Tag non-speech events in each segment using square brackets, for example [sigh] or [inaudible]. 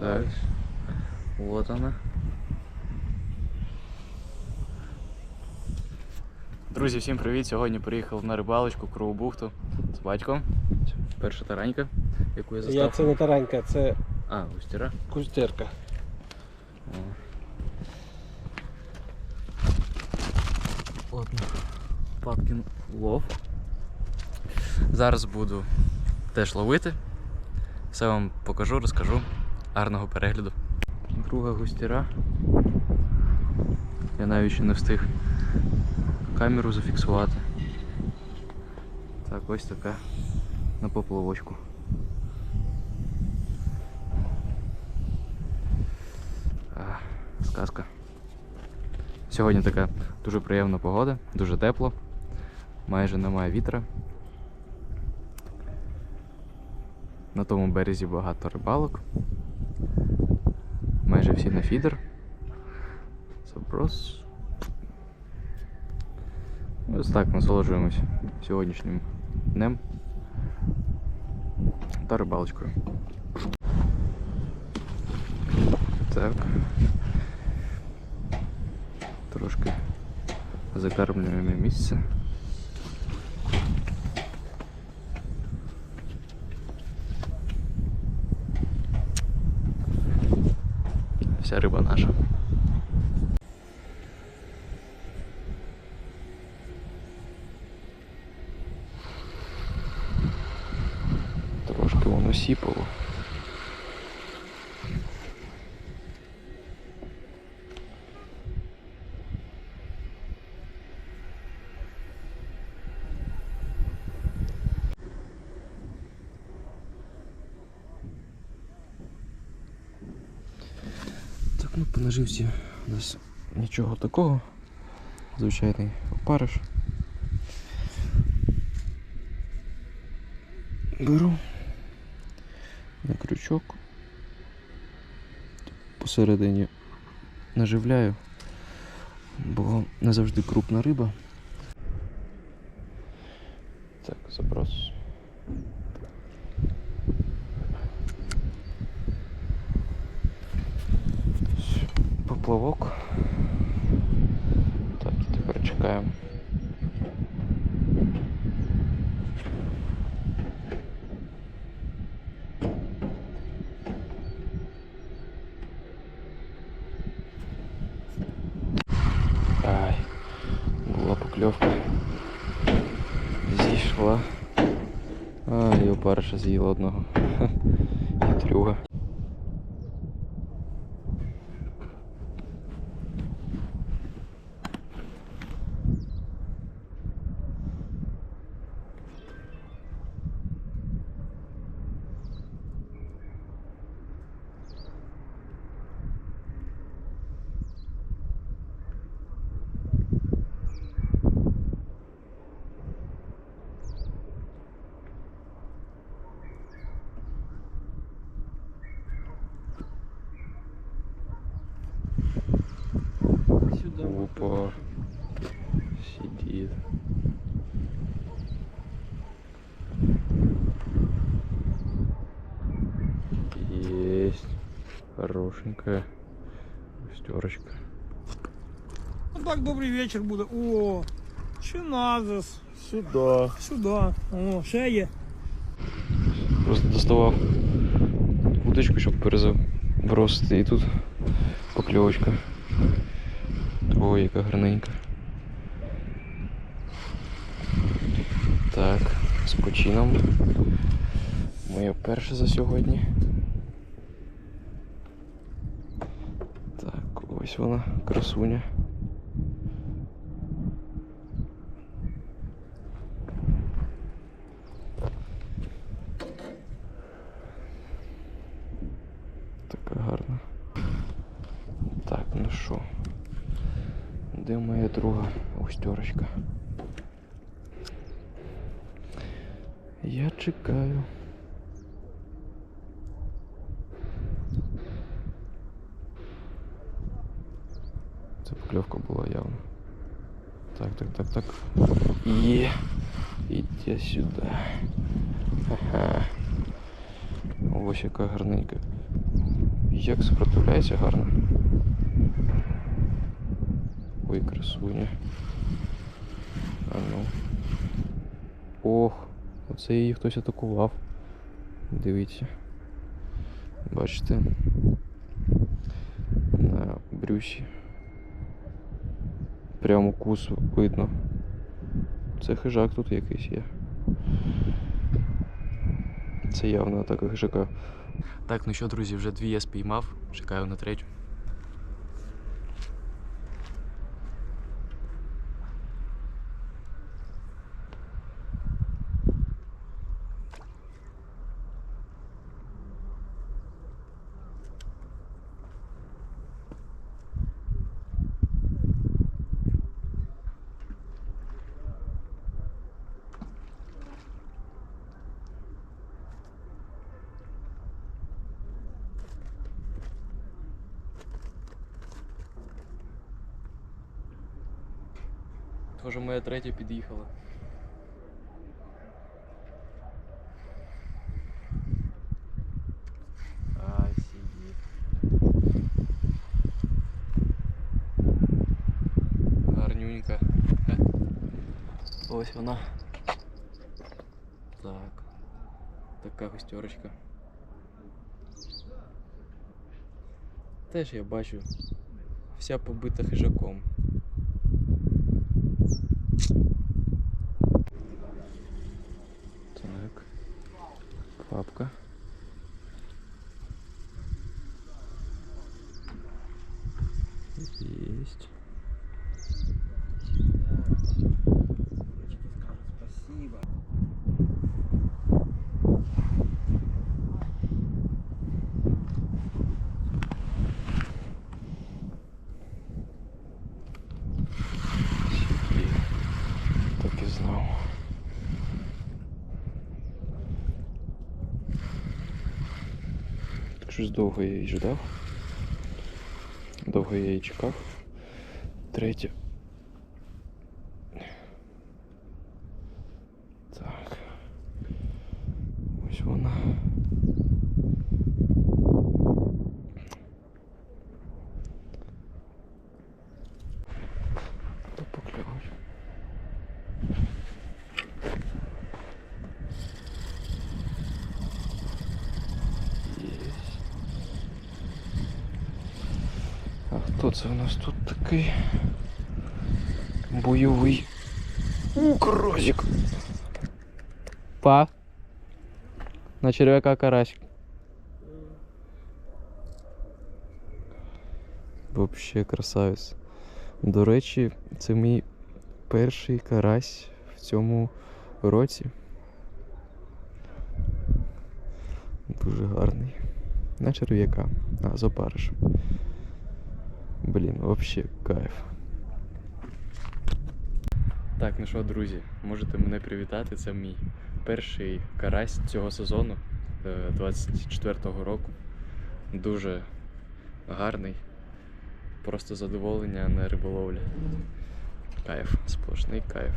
Так. Вот она. Друзі, всім привіт! Сьогодні приїхав на рибалочку Криву бухту з батьком. Перша таранька, яку я Я це не таранька, це А, густіра. кузтерка. О. Ладно. Папкін лов. Зараз буду теж ловити. Все вам покажу, розкажу. Гарного перегляду. Друга густіра. Я навіть ще не встиг камеру зафіксувати. Так, ось така на поплавочку. А, сказка. Сьогодні така дуже приємна погода, дуже тепло, майже немає вітра. На тому березі багато рибалок. Всі на фідер. Заброс. Ось так насолоджуємось сьогоднішнім днем та рибалочкою. Так. Трошки закармлюємо місце. Вся риба наша. Трошки воно сіпало. По наживці у нас нічого такого. Звичайний опариш. Беру на крючок. Посередині наживляю, бо не завжди крупна риба. Так, заброс. Поплавок. Так, і тепер чекаємо. Ай, була покльовка. Зійшла. А, і опариша з'їла одного. [laughs] Сюди. Опа. Сидит. Есть. Хорошенькая. Шестерочка. Ну так, добрий вечір буде. О, чиназис. Сюди. Сюди. О, ще є. Просто доставав удочку, щоб перезабросити. І тут покльовочка. Ой, яка гарненька. Так, з почином. Моє перше за сьогодні. Так, ось вона, красуня. Така гарна. Так, ну що? Де моя друга густерочка? Я чекаю. Це покльовка була явно. Так, так, так, так. Є. Іди сюди. Ага. Ось яка гарненька. Як сопротивляється гарно. Ой, красуня. А ну. Ох, оце її хтось атакував. Дивіться. Бачите? На брюсі. Прямо укус видно. Це хижак тут якийсь є. Це явно атака хижака. Так, ну що, друзі, вже дві я спіймав. Чекаю на третю. Схоже, моя третя під'їхала. Гарнюнька. Ось вона. Так. Така гостерочка. Теж я бачу. Вся побита хижаком. Так. Папка. Есть. Спасибо. Сюди. Так і знав. Так щось довго я її ждав. Довго я її чекав. Третє. Так. Ось вона. То покльовує. Єсть. А хто це у нас тут такий бойовий укрозик? Па. На черв'яка карасик. Вообще красавець. До речі, це мій перший карась в цьому році. Дуже гарний. На черв'яка. А, з. Блін, вообще кайф. Так, ну що, друзі, можете мене привітати. Це мій перший карась цього сезону, е, 24-го року. Дуже гарний. Просто задоволення, а не риболовля. Кайф, сплошний кайф.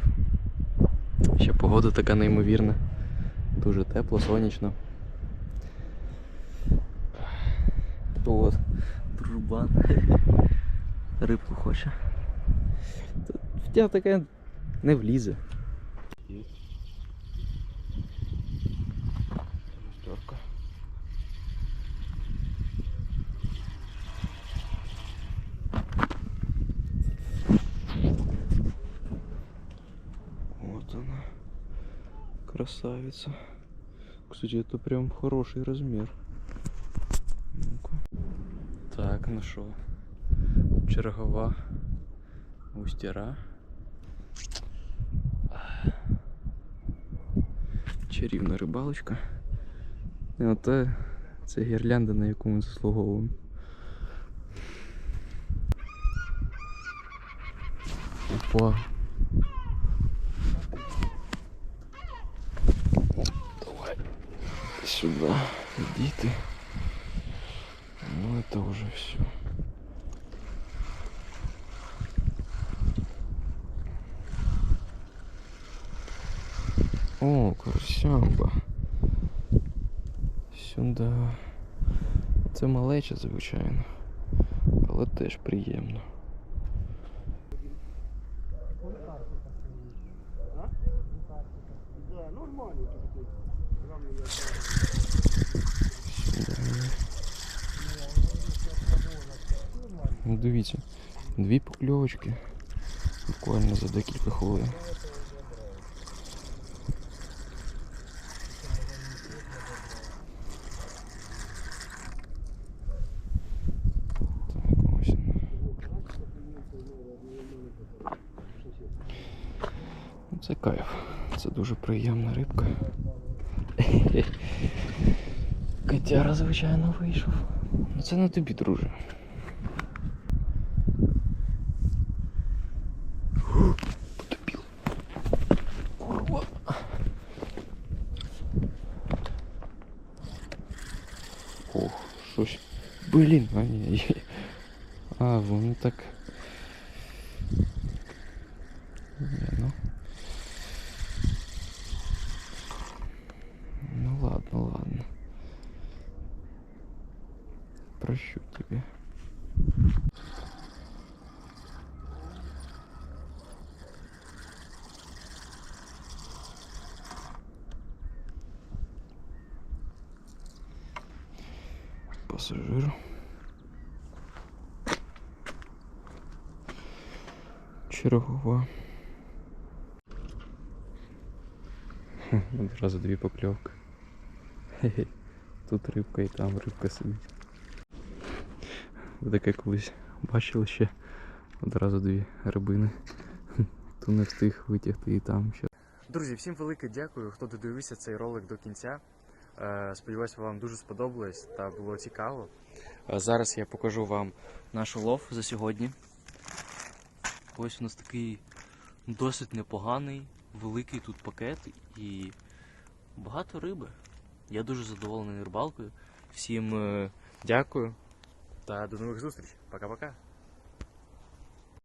Ще погода така неймовірна. Дуже тепло, сонячно. От, дружбан. Рибку хоче. В тебе таке не влізе. Вот она. Красавица. Кстати, это прям хороший размер. Ну-ка. Так, ну що, чергова густіра. Чарівна рибалочка. І оте це гірлянда, на яку ми заслуговуємо. Опа. Давай. Сюда. Иди ты. Ну это уже все. О, карсямба. Сюда. Це малеча, звичайно. Але теж приємно. Ну, дивіться, дві покльовочки буквально за декілька хвилин. Так, ось. Ну, Це кайф. Це дуже приємна рибка. Котяра, звичайно, вийшов. Ну це на тобі, друже. Потопіло. Курва. Ох, щось. Блін, а ні. А, воно так. Ні, ну. Ну ладно, ладно. Прощу тебе. Пассажир. Чергова. Одразу дві покльовки. Тут рибка і там рибка сидить. Таке колись бачили ще одразу дві рибини. [laughs] Хто не встиг витягти і там ще. Друзі, всім велике дякую, хто додивився цей ролик до кінця. Е, Сподіваюсь, вам дуже сподобалось та було цікаво. Е, Зараз я покажу вам наш улов за сьогодні. Ось у нас такий досить непоганий, великий тут пакет і багато риби. Я дуже задоволений рибалкою. Всім е, дякую та до нових зустрічей. Пока-пока.